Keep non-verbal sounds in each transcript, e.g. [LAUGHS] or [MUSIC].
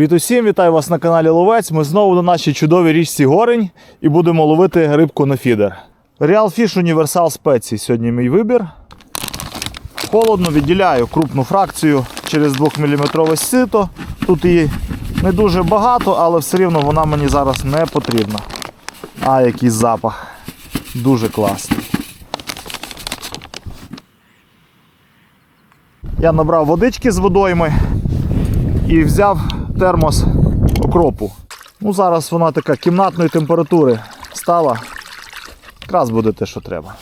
Привіт усім, вітаю вас на каналі Ловець. Ми знову на нашій чудовій річці Горень і будемо ловити рибку на фідер. Real Fish Universal Specie сьогодні мій вибір. Холодно відділяю крупну фракцію через 2-мм сито. Тут її не дуже багато, але все рівно вона мені зараз не потрібна. А, який запах. Дуже класний. Я набрав водички з водойми і взяв термос окропу. Ну, зараз вона така кімнатної температури стала. Якраз буде те, що треба.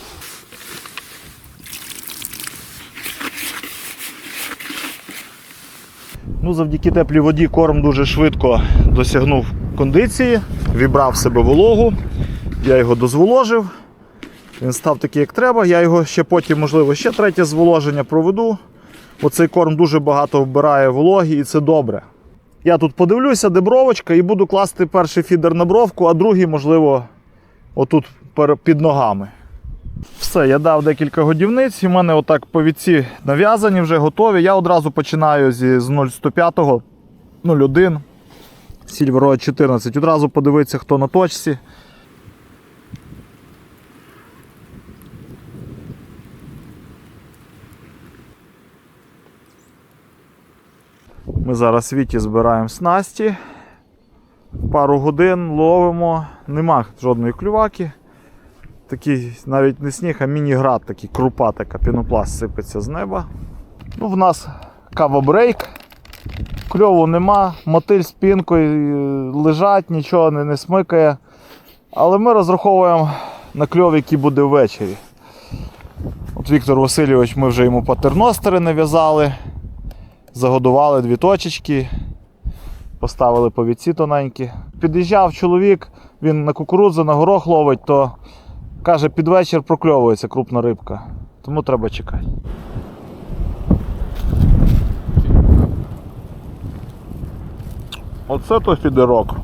Ну, завдяки теплій воді корм дуже швидко досягнув кондиції, вібрав себе вологу, я його дозволожив. Він став такий, як треба. Я його ще потім, можливо, ще третє зволоження проведу. Оцей корм дуже багато вбирає вологі і це добре. Я тут подивлюся, де бровочка, і буду класти перший фідер на бровку, а другий, можливо, отут під ногами. Все, я дав декілька годівниць, і в мене отак повідці нав'язані, вже готові. Я одразу починаю зі з 0,105, 0,1, Silver 14. Одразу подивитися, хто на точці. Ми зараз Віті збираємо снасті. Пару годин ловимо, нема жодної клюваки. Такий навіть не сніг, а міні-град, такий крупа така, пінопласт сипеться з неба. Ну, в нас кавобрейк. Кльову нема, мотиль з пінкою е, лежать, нічого не, не смикає. Але ми розраховуємо на кльов, який буде ввечері. От Віктор Васильович, ми вже йому патерностери нав'язали. Загодували дві точечки, поставили повідці тоненькі. Під'їжджав чоловік, він на кукурудзу, на горох ловить, то каже, під вечір прокльовується крупна рибка. Тому треба чекати. Оце то фідерок.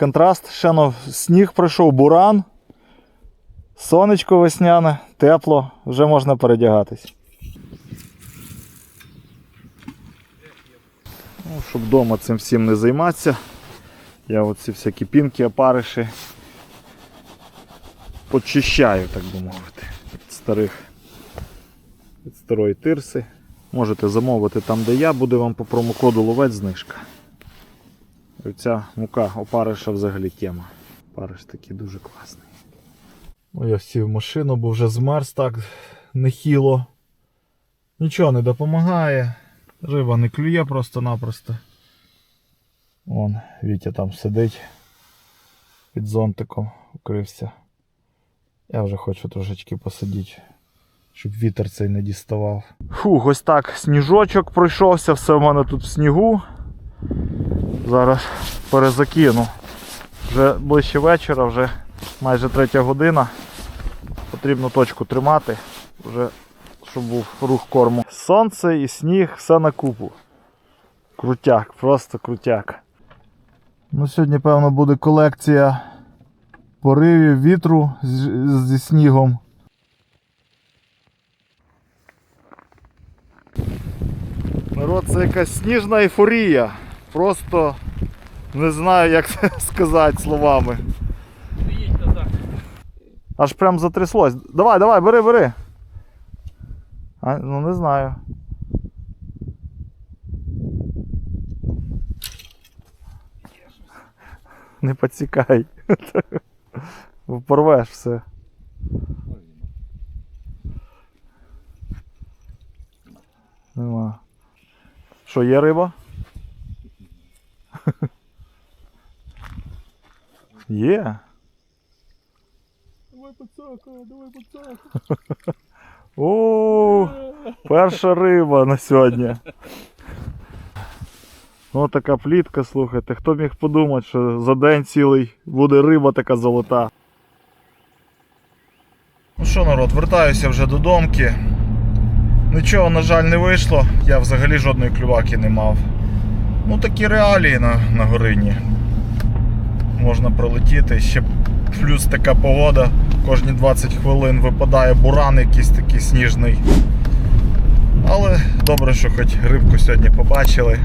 Контраст, ще ну, сніг пройшов, буран, сонечко весняне, тепло, вже можна передягатись. Ну, щоб вдома цим всім не займатися. Я оці всякі пінки, опариші почищаю, так би мовити, від старих від старої тирси. Можете замовити там, де я, буде вам по промокоду ловець знижка. Оця мука опариша взагалі тема. Париш такий дуже класний. Ну, я сів в машину, бо вже змерз так нехило. Нічого не допомагає. Риба не клює просто-напросто. Вон, Вітя там сидить під зонтиком, укрився. Я вже хочу трошечки посидіти, щоб вітер цей не діставав. Фух, ось так сніжочок пройшовся, все в мене тут в снігу. Зараз перезакину. Вже ближче вечора, вже майже третя година. Потрібно точку тримати, вже щоб був рух корму. Сонце і сніг, все на купу. Крутяк, просто крутяк. Ну, Сьогодні, певно, буде колекція поривів вітру зі снігом. Народ, це якась сніжна ейфорія. Просто не знаю, як це [LAUGHS] сказати словами. Аж прям затряслось. Давай, давай, бери, бери. А, ну не знаю. Не поцікай. [LAUGHS] Порвеш все. Нема. Що, є риба? [LAUGHS] Є. Давай пацака, давай пацака. [LAUGHS] О, перша риба на сьогодні. Ну така плітка, слухайте. Хто міг подумати, що за день цілий буде риба така золота. Ну що, народ, вертаюся вже до домки. Нічого, на жаль, не вийшло. Я взагалі жодної клюваки не мав. Ну такі реалії на, на горині. Можна пролетіти. Ще плюс така погода. Кожні 20 хвилин випадає буран якийсь такий сніжний. Але добре, що хоч рибку сьогодні побачили.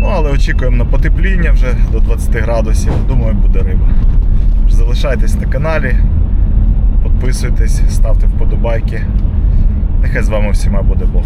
Ну, але очікуємо на потепління вже до 20 градусів. Думаю, буде риба. Залишайтесь на каналі, підписуйтесь, ставте вподобайки. Нехай з вами всіма буде Бог.